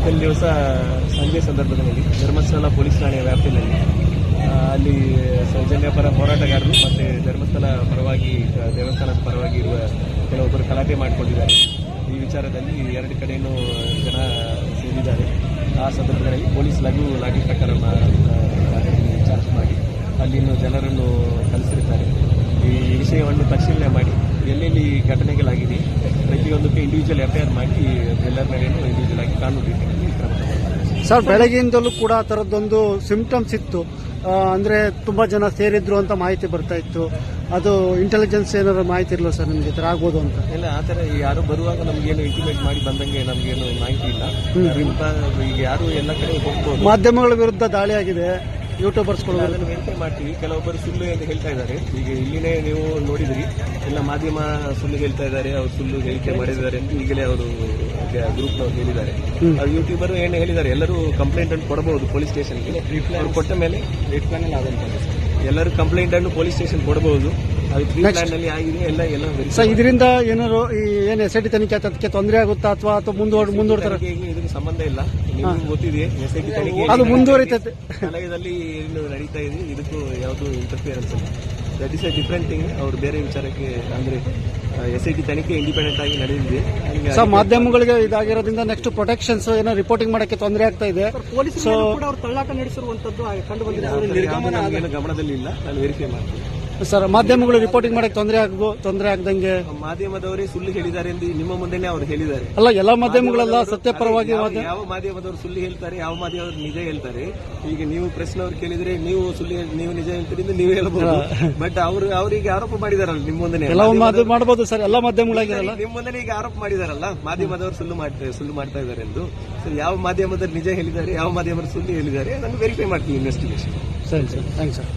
ಇವತ್ತಿನ ದಿವಸ ಸಂಜೆ ಸಂದರ್ಭದಲ್ಲಿ ಧರ್ಮಸ್ಥಳ ಪೊಲೀಸ್ ಠಾಣೆಯ ವ್ಯಾಪ್ತಿಯಲ್ಲಿ ಅಲ್ಲಿ ಸೌಜನ್ಯ ಪರ ಹೋರಾಟಗಾರರು ಮತ್ತು ಧರ್ಮಸ್ಥಳ ಪರವಾಗಿ ದೇವಸ್ಥಾನದ ಪರವಾಗಿ ಇರುವ ಕೆಲವೊಬ್ಬರು ಗಲಾಟೆ ಮಾಡಿಕೊಂಡಿದ್ದಾರೆ. ಈ ವಿಚಾರದಲ್ಲಿ ಎರಡು ಕಡೆಯೂ ಜನ ಸೇರಿದ್ದಾರೆ. ಆ ಸಂದರ್ಭದಲ್ಲಿ ಪೊಲೀಸ್ ಲಘು ಲಾಠಿ ಪ್ರಕಾರ ಚಾರ್ಜ್ ಮಾಡಿ, ಅಲ್ಲಿನ ಜನರನ್ನು ಕಲಿಸಿರುತ್ತಾರೆ ಈ ವಿಷಯವನ್ನು ಪರಿಶೀಲನೆ ಮಾಡಿ ಎಲ್ಲೆಲ್ಲಿ ಘಟನೆಗಳಾಗಿದೆ ಪ್ರತಿಯೊಂದಕ್ಕೆ ಇಂಡಿವಿಜುವಲ್ ಎಫ್ಐಆರ್ ಮಾಡಿ ಎಲ್ಲರ ಮೇಲೇನು ಇಂಡಿವಿಜುವಲ್ ಆಗಿ ಕಾನೂನು ರೀತಿಯಲ್ಲಿ ಕ್ರಮ ಸರ್ ಬೆಳಗ್ಗೆಯಿಂದಲೂ ಕೂಡ ಆ ಥರದ್ದೊಂದು ಸಿಂಪ್ಟಮ್ಸ್ ಇತ್ತು. ಅಂದರೆ ತುಂಬ ಜನ ಸೇರಿದ್ರು ಅಂತ ಮಾಹಿತಿ ಬರ್ತಾ ಇತ್ತು. ಅದು ಇಂಟೆಲಿಜೆನ್ಸ್ ಏನಾದ್ರು ಮಾಹಿತಿ ಇರಲ್ಲ ಸರ್ ನಿಮಗೆ ಈ ಥರ ಆಗ್ಬೋದು ಅಂತ? ಇಲ್ಲ ಆ ಥರ ಯಾರು ಬರುವಾಗ ನಮಗೇನು ಇಂಟಿಮೇಟ್ ಮಾಡಿ ಬಂದಂಗೆ ನಮಗೇನು ಮಾಹಿತಿ ಇಲ್ಲ. ಈಗ ಯಾರು ಎಲ್ಲ ಕಡೆ ಹೋಗ್ಬೋದು. ಮಾಧ್ಯಮಗಳ ವಿರುದ್ಧ ದಾಳಿಯಾಗಿದೆ ಆಗಿದೆ. ಯೂಟ್ಯೂಬರ್ಸ್ಗಳು ಅದನ್ನು ವೆರಿಫೈ ಮಾಡ್ತೀವಿ. ಕೆಲವೊಬ್ಬರು ಸುಳ್ಳು ಎಂದು ಹೇಳ್ತಾ ಇದ್ದಾರೆ. ಈಗ ಇಲ್ಲಿನೇ ನೀವು ನೋಡಿದಿರಿ ಎಲ್ಲ ಮಾಧ್ಯಮ ಸುಳ್ಳು ಹೇಳ್ತಾ ಇದ್ದಾರೆ ಅವರು ಸುಳ್ಳು ಹೇಳಿಕೆ ಮಾಡಿದ್ದಾರೆ ಅಂತ ಈಗಲೇ ಅವರು ಗ್ರೂಪ್ನವ್ರು ಹೇಳಿದ್ದಾರೆ. ಅದು ಯೂಟ್ಯೂಬರ್ ಏನು ಹೇಳಿದ್ದಾರೆ ಎಲ್ಲರೂ ಕಂಪ್ಲೇಂಟ್ ಅನ್ನು ಕೊಡಬಹುದು ಪೊಲೀಸ್ ಸ್ಟೇಷನ್ಗೆ ಅವ್ರು ಕೊಟ್ಟ ಮೇಲೆ ರೇಟ್ ಪ್ಲಾನ್ ಎಲ್ಲರೂ ಕಂಪ್ಲೇಂಟ್ ಅನ್ನು ಪೊಲೀಸ್ ಸ್ಟೇಷನ್ ಕೊಡಬಹುದು. ಸರ್ ಇದರಿಂದ ಏನಾರು ಈ ಏನು ಎಸ್ ಐ ಟಿ ತನಿಖೆ ಅದಕ್ಕೆ ತೊಂದರೆ ಆಗುತ್ತಾ ಅಥವಾ ಅಥವಾ ಮುಂದುವರ್ ಮುಂದುವರ್ತಾರೆ? ಇದಕ್ಕೆ ಸಂಬಂಧ ಇಲ್ಲ. ಗೊತ್ತಿದೆ ಎಸ್ ಐ ಟಿ ತನಿಖೆ ಅದು ಮುಂದುವರಿತೈತೆ. ವಲಯದಲ್ಲಿ ಏನು ನಡೀತಾ ಇದೆ ಇದಕ್ಕೂ ಯಾವುದು ಇಂಟರ್ಫಿಯರೆನ್ಸ್ ಇಲ್ಲ. That is a different thing ಅವ್ರು ಬೇರೆ ವಿಚಾರಕ್ಕೆ ಅಂದ್ರೆ ಎಸ್ ಐ ಟಿ ತನಿಖೆ ಇಂಡಿಪೆಂಡೆಂಟ್ ಆಗಿ ನಡೆದಿದೆ. ಸರ್ ಮಾಧ್ಯಮಗಳಿಗೆ ಇದಾಗಿರೋದ್ರಿಂದ ನೆಕ್ಸ್ಟ್ ಪ್ರೊಟೆಕ್ಷನ್ಸ್ ಏನೋ ರಿಪೋರ್ಟಿಂಗ್ ಮಾಡಕ್ಕೆ ತೊಂದರೆ ಆಗ್ತಾ ಇದೆ. ಸೊ ತಳ್ಳಾಟ ನಡೆಸಿರುವಂತದ್ದು ಕಂಡು ಬಂದಿದೆ. ಗಮನದಲ್ಲಿ ಇಲ್ಲ ನಾನು ವೆರಿಫೈ ಮಾಡ್ತೀನಿ. ಸರ್ ಮಾಧ್ಯಮಗಳು ರಿಪೋರ್ಟಿಂಗ್ ಮಾಡಕ್ಕೆ ತೊಂದರೆ ಆಗ್ಬೋ ತೊಂದರೆ ಆಗದಂಗೆ ಮಾಧ್ಯಮದವರೇ ಸುಳ್ಳು ಹೇಳಿದ್ದಾರೆ ಎಂದು ನಿಮ್ಮ ಮುಂದೆನೆ ಅವರು ಹೇಳಿದ್ದಾರೆ. ಅಲ್ಲ ಎಲ್ಲ ಮಾಧ್ಯಮಗಳೆಲ್ಲ ಸತ್ಯಪರವಾಗಿ ಯಾವ- ಮಾಧ್ಯ- ಮಾಧ್ಯಮದವರು ಸುಳ್ಳು ಹೇಳ್ತಾರೆ ಯಾವ ಮಾಧ್ಯಮದವರು ನಿಜ ಹೇಳ್ತಾರೆ ಈಗ ನೀವು ಪ್ರೆಸ್ನವ್ರು ಕೇಳಿದ್ರೆ ನೀವು ಸುಳ್ಳು ನೀವು ನಿಜ ಹೇಳ್ತೀರಿ ಎಂದು ನೀವು ಹೇಳ್ಬೋದು. ಬಟ್ ಅವರು ಅವರಿಗೆ ಆರೋಪ ಮಾಡಿದಾರಲ್ಲ ನಿಮ್ಮ ಮುಂದೆ ಎಲ್ಲ ಮಾಡಬಹುದು ಸರ್ ಎಲ್ಲ ಮಾಧ್ಯಮಗಳಾಗಿರಲ್ಲ. ನಿಮ್ಮ ಮುಂದೆ ಈಗ ಆರೋಪ ಮಾಡಿದಾರಲ್ಲ ಮಾಧ್ಯಮದವರು ಸುಳ್ಳು ಮಾಡ್ತಾರೆ ಸುಳ್ಳು ಮಾಡ್ತಾ ಇದ್ದಾರೆ ಎಂದು. ಸರ್ ಯಾವ ಮಾಧ್ಯಮದಲ್ಲಿ ನಿಜ ಹೇಳಿದ್ದಾರೆ ಯಾವ ಮಾಧ್ಯಮದ ಸುಳ್ಳು ಹೇಳಿದ್ದಾರೆ ಅದನ್ನು ವೆರಿಫೈ ಮಾಡ್ತೀನಿ ಇನ್ವೆಸ್ಟಿಗೇಷನ್ ಸರಿ ಸರ್ ಥ್ಯಾಂಕ್ಸ್ ಸರ್.